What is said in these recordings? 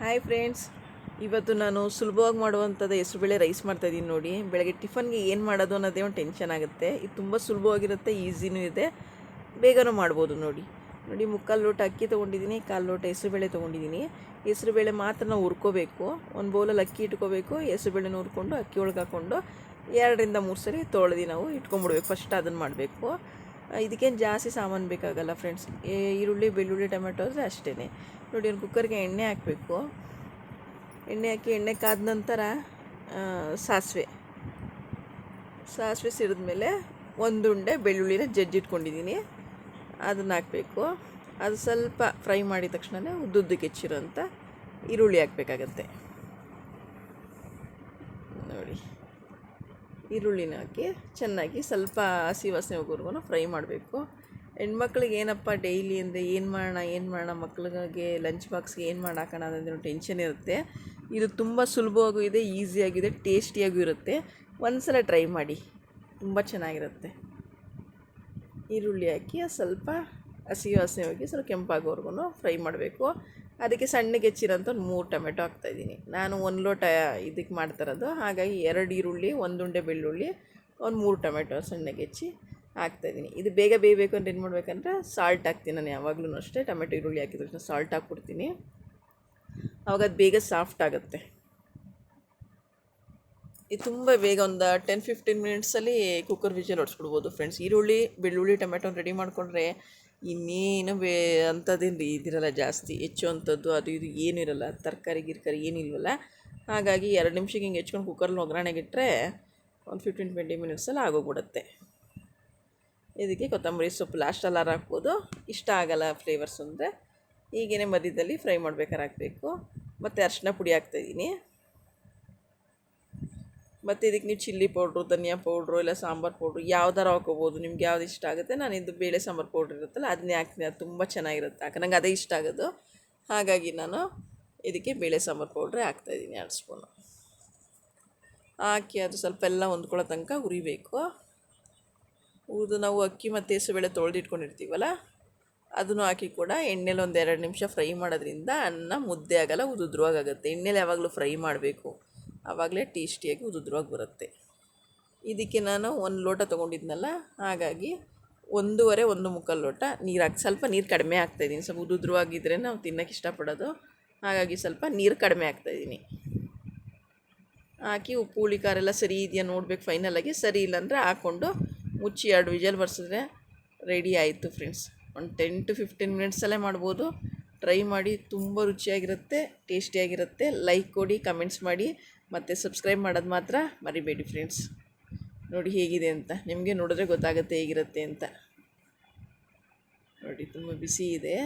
Hi friends. ಇವತ್ತು ನಾನು ಸುಲಭವಾಗಿ ಮಾಡುವಂಥದ್ದು ಹೆಸರುಬೇಳೆ ರೈಸ್ ಮಾಡ್ತಾಯಿದ್ದೀನಿ ನೋಡಿ. ಬೆಳಗ್ಗೆ ಟಿಫನ್ಗೆ ಏನು ಮಾಡೋದು ಅನ್ನೋದೇ ಒಂದು ಟೆನ್ಷನ್ ಆಗುತ್ತೆ. ಇದು ತುಂಬ ಸುಲಭವಾಗಿರುತ್ತೆ, ಈಸಿನೂ ಇದೆ. ಬೇಗನೂ ಮಾಡ್ಬೋದು ನೋಡಿ. ನೋಡಿ, ಮುಕ್ಕಾಲು ಲೋಟ ಅಕ್ಕಿ ತೊಗೊಂಡಿದ್ದೀನಿ, ಕಾಲು ಲೋಟ ಹೆಸರುಬೇಳೆ ತೊಗೊಂಡಿದ್ದೀನಿ. ಹೆಸರುಬೇಳೆ ಮಾತ್ರ ನಾವು ಹುರ್ಕೋಬೇಕು. ಒಂದು ಬೌಲಲ್ಲಿ ಅಕ್ಕಿ ಇಟ್ಕೋಬೇಕು. ಹೆಸರುಬೇಳೆನ ಹುರ್ಕೊಂಡು, ಅಕ್ಕಿ ಒಳಗೆ ಹಾಕ್ಕೊಂಡು ಎರಡರಿಂದ ಮೂರು ಸರಿ ತೊಳೆದು ನಾವು ಇಟ್ಕೊಂಬಿಡ್ಬೇಕು ಫಸ್ಟ್ ಅದನ್ನು ಮಾಡಬೇಕು. ಇದಕ್ಕೇನು ಜಾಸ್ತಿ ಸಾಮಾನು ಬೇಕಾಗಲ್ಲ ಫ್ರೆಂಡ್ಸ್ ಈರುಳ್ಳಿ, ಬೆಳ್ಳುಳ್ಳಿ, ಟೊಮೆಟೊ ಅಂದರೆ ಅಷ್ಟೇ ನೋಡಿ, ಒಂದು ಕುಕ್ಕರ್ಗೆ ಎಣ್ಣೆ ಹಾಕಬೇಕು. ಎಣ್ಣೆ ಹಾಕಿ ಎಣ್ಣೆ ಕಾದ ನಂತರ ಸಾಸಿವೆ. ಸಾಸಿವೆ ಸಿರಿದ ಮೇಲೆ ಒಂದುಂಡೆ ಬೆಳ್ಳುಳ್ಳಿನ ಜಜ್ಜಿಟ್ಕೊಂಡಿದ್ದೀನಿ ಅದನ್ನು ಹಾಕಬೇಕು. ಅದು ಸ್ವಲ್ಪ ಫ್ರೈ ಮಾಡಿದ ತಕ್ಷಣವೇ ಉದ್ದುದ್ದಕ್ಕೆ ಹೆಚ್ಚಿರೋಂಥ ಈರುಳ್ಳಿ ಹಾಕಬೇಕಾಗತ್ತೆ ನೋಡಿ ಈರುಳ್ಳಿನ ಹಾಕಿ ಚೆನ್ನಾಗಿ ಸ್ವಲ್ಪ ಹಸಿ ವಾಸನೆ ಹೋಗೋರ್ಗು ಫ್ರೈ ಮಾಡಬೇಕು. ಹೆಣ್ಮಕ್ಳಿಗೆ ಏನಪ್ಪ ಡೈಲಿ ಅಂದರೆ ಏನು ಮಾಡೋಣ ಏನು ಮಾಡೋಣ, ಮಕ್ಳಿಗೆ ಲಂಚ್ ಬಾಕ್ಸ್ಗೆ ಏನು ಮಾಡಾಕೋಣ ಅನ್ನೋದು ಟೆನ್ಷನ್ ಇರುತ್ತೆ. ಇದು ತುಂಬ ಸುಲಭವಾಗೂ ಇದೆ ಈಸಿಯಾಗಿದೆ ಟೇಸ್ಟಿಯಾಗೂ ಇರುತ್ತೆ. ಒಂದು ಸಲ ಟ್ರೈ ಮಾಡಿ, ತುಂಬ ಚೆನ್ನಾಗಿರುತ್ತೆ. ಈರುಳ್ಳಿ ಹಾಕಿ ಸ್ವಲ್ಪ ಹಸಿ ವಾಸನೆ ಹೋಗಿ ಸ್ವಲ್ಪ ಕೆಂಪಾಗೋವರೆಗೂ ಫ್ರೈ ಮಾಡಬೇಕು. ಅದಕ್ಕೆ ಸಣ್ಣಗೆ ಹೆಚ್ಚಿರೋಂಥ ಒಂದು ಮೂರು ಟೊಮೆಟೊ ಹಾಕ್ತಾಯಿದ್ದೀನಿ ನಾನು ಒಂದು ಲೋಟ ಇದಕ್ಕೆ ಮಾಡ್ತಾರದು. ಹಾಗಾಗಿ ಎರಡು ಈರುಳ್ಳಿ, ಒಂದು ಉಂಡೆ ಬೆಳ್ಳುಳ್ಳಿ, ಒಂದು ಮೂರು ಟೊಮೆಟೊ ಸಣ್ಣಗೆ ಹೆಚ್ಚಿ ಹಾಕ್ತಾಯಿದ್ದೀನಿ ಇದು ಬೇಗ ಬೇಯಬೇಕು ಅಂತ ಏನು ಮಾಡಬೇಕಂದ್ರೆ ಸಾಲ್ಟ್ ಹಾಕ್ತೀನಿ ನಾನು ಯಾವಾಗಲೂ ಅಷ್ಟೇ. ಟೊಮೆಟೊ, ಈರುಳ್ಳಿ ಹಾಕಿದ ತಕ್ಷಣ ಸಾಲ್ಟ್ ಹಾಕ್ಬಿಡ್ತೀನಿ. ಅವಾಗ ಅದು ಬೇಗ ಸಾಫ್ಟ್ ಆಗುತ್ತೆ. ಇದು ತುಂಬ ಬೇಗ ಒಂದು ಟೆನ್ ಫಿಫ್ಟೀನ್ ಮಿನಿಟ್ಸಲ್ಲಿ ಕುಕ್ಕರ್ ವಿಜಲ್ ಹೊಡ್ಸ್ಬಿಡ್ಬೋದು ಫ್ರೆಂಡ್ಸ್ ಈರುಳ್ಳಿ, ಬೆಳ್ಳುಳ್ಳಿ ಟೊಮೆಟೊ ರೆಡಿ ಮಾಡಿಕೊಂಡ್ರೆ ಇನ್ನೇನು ಬೇ ಅಂಥದ್ದೇನು ಇದಿರಲ್ಲ ಜಾಸ್ತಿ. ಹೆಚ್ಚು ಅಂಥದ್ದು ಅದು ಇದು ಏನೂ ಇರಲ್ಲ. ತರಕಾರಿ, ಗಿರ್ಕಾರಿ ಏನಿಲ್ವಲ್ಲ ಹಾಗಾಗಿ ಎರಡು ನಿಮಿಷಕ್ಕೆ ಹಿಂಗೆ ಹೆಚ್ಕೊಂಡು ಕುಕ್ಕರ್ನ ಒಗ್ಗರಣೆಗೆ ಇಟ್ಟರೆ ಒಂದು ಫಿಫ್ಟೀನ್ ಟ್ವೆಂಟಿ ಮಿನಿಟ್ಸಲ್ಲಿ ಆಗೋಗ್ಬಿಡುತ್ತೆ. ಇದಕ್ಕೆ ಕೊತ್ತಂಬರಿ ಸೊಪ್ಪು ಲಾಸ್ಟಲ್ಲಾರು ಹಾಕ್ಬೋದು. ಇಷ್ಟ ಆಗಲ್ಲ ಫ್ಲೇವರ್ಸ್ ಅಂದರೆ. ಈಗೇನೇ ಮಧ್ಯದಲ್ಲಿ ಫ್ರೈ ಮಾಡ್ಬೇಕಾದ್ರೆ ಹಾಕಬೇಕು. ಮತ್ತು ಅರಿಶಿನ ಪುಡಿ ಹಾಕ್ತಾಯಿದ್ದೀನಿ ಮತ್ತು ಇದಕ್ಕೆ ನೀವು ಚಿಲ್ಲಿ ಪೌಡ್ರು, ಧನಿಯಾ ಪೌಡ್ರು ಇಲ್ಲ ಸಾಂಬಾರು ಪೌಡ್ರು ಯಾವ್ದಾರು ಹಾಕೋಬೋದು ನಿಮ್ಗೆ ಯಾವ್ದು ಇಷ್ಟ ಆಗುತ್ತೆ, ನಾನು ಇದು ಬೇಳೆ ಸಾಂಬಾರು ಪೌಡ್ರ್ ಇರುತ್ತಲ್ಲ, ಅದನ್ನೇ ಹಾಕ್ತೀನಿ. ಅದು ತುಂಬ ಚೆನ್ನಾಗಿರುತ್ತೆ ಯಾಕೆ ನಂಗೆ ಅದೇ ಇಷ್ಟ ಆಗೋದು. ಹಾಗಾಗಿ ನಾನು ಇದಕ್ಕೆ ಬೇಳೆ ಸಾಂಬಾರು ಪೌಡ್ರೇ ಹಾಕ್ತಾಯಿದ್ದೀನಿ ಸ್ಪೂನು. ಹಾಕಿ ಅದು ಸ್ವಲ್ಪ ಎಲ್ಲ ಹೊಂದ್ಕೊಳ್ಳೋ ತನಕ ಹುರಿಬೇಕು. ಹುರಿದು ನಾವು ಅಕ್ಕಿ ಮತ್ತು ಹೆಸರುಬೇಳೆ ತೊಳೆದಿಟ್ಕೊಂಡಿರ್ತೀವಲ್ಲ ಅದನ್ನು ಹಾಕಿ ಕೂಡ ಎಣ್ಣೆಲಿ ಒಂದು ಎರಡು ನಿಮಿಷ ಫ್ರೈ ಮಾಡೋದ್ರಿಂದ ಅನ್ನ ಮುದ್ದೆ ಆಗಲ್ಲ ಉದುದ್ರವಾಗುತ್ತೆ ಎಣ್ಣೆಲಿ ಯಾವಾಗಲೂ ಫ್ರೈ ಮಾಡಬೇಕು. ಆವಾಗಲೇ ಟೇಸ್ಟಿಯಾಗಿ ಉದುದ್ರವಾಗಿ ಬರುತ್ತೆ. ಇದಕ್ಕೆ ನಾನು ಒಂದು ಲೋಟ ತೊಗೊಂಡಿದ್ನಲ್ಲ, ಹಾಗಾಗಿ ಒಂದೂವರೆ, ಒಂದು ಮುಕ್ಕಾಲು ಲೋಟ ನೀರು ಹಾಕಿ, ಸ್ವಲ್ಪ ನೀರು ಕಡಿಮೆ ಆಗ್ತಾಯಿದ್ದೀನಿ ಸ್ವಲ್ಪ ಉದುದ್ರವಾಗಿದ್ದರೆ ನಾವು ತಿನ್ನೋಕೆ ಇಷ್ಟಪಡೋದು. ಹಾಗಾಗಿ ಸ್ವಲ್ಪ ನೀರು ಕಡಿಮೆ ಹಾಕ್ತಾಯಿದ್ದೀನಿ ಹಾಕಿ ಉಪ್ಪು, ಹುಳಿ, ಖಾರ ಎಲ್ಲ ಸರಿ ಇದೆಯಾ ನೋಡ್ಬೇಕು ಫೈನಲಾಗಿ ಸರಿ ಇಲ್ಲಾಂದರೆ ಹಾಕ್ಕೊಂಡು ಮುಚ್ಚಿ ಎರಡು ವಿಜಲ್ ಬರ್ಸಿದ್ರೆ ರೆಡಿ ಆಯಿತು ಫ್ರೆಂಡ್ಸ್ ಒಂದು ಟೆನ್ ಟು ಫಿಫ್ಟೀನ್ ಮಿನಿಟ್ಸಲ್ಲೇ ಮಾಡ್ಬೋದು. ಟ್ರೈ ಮಾಡಿ, ತುಂಬ ರುಚಿಯಾಗಿರುತ್ತೆ ಟೇಸ್ಟಿಯಾಗಿರುತ್ತೆ ಲೈಕ್ ಕೊಡಿ ಕಮೆಂಟ್ಸ್ ಮಾಡಿ. ಮತ್ತು ಸಬ್ಸ್ಕ್ರೈಬ್ ಮಾಡೋದು ಮಾತ್ರ ಮರಿಬೇಡಿ ಫ್ರೆಂಡ್ಸ್ ನೋಡಿ ಹೇಗಿದೆ ಅಂತ. ನಿಮಗೆ ನೋಡಿದ್ರೆ ಗೊತ್ತಾಗುತ್ತೆ ಹೇಗಿರುತ್ತೆ ಅಂತ. ನೋಡಿ, ತುಂಬ ಬಿಸಿ ಇದೆ.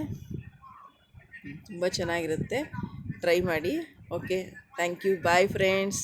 ತುಂಬ ಚೆನ್ನಾಗಿರುತ್ತೆ. ಟ್ರೈ ಮಾಡಿ. Okay thank you bye friends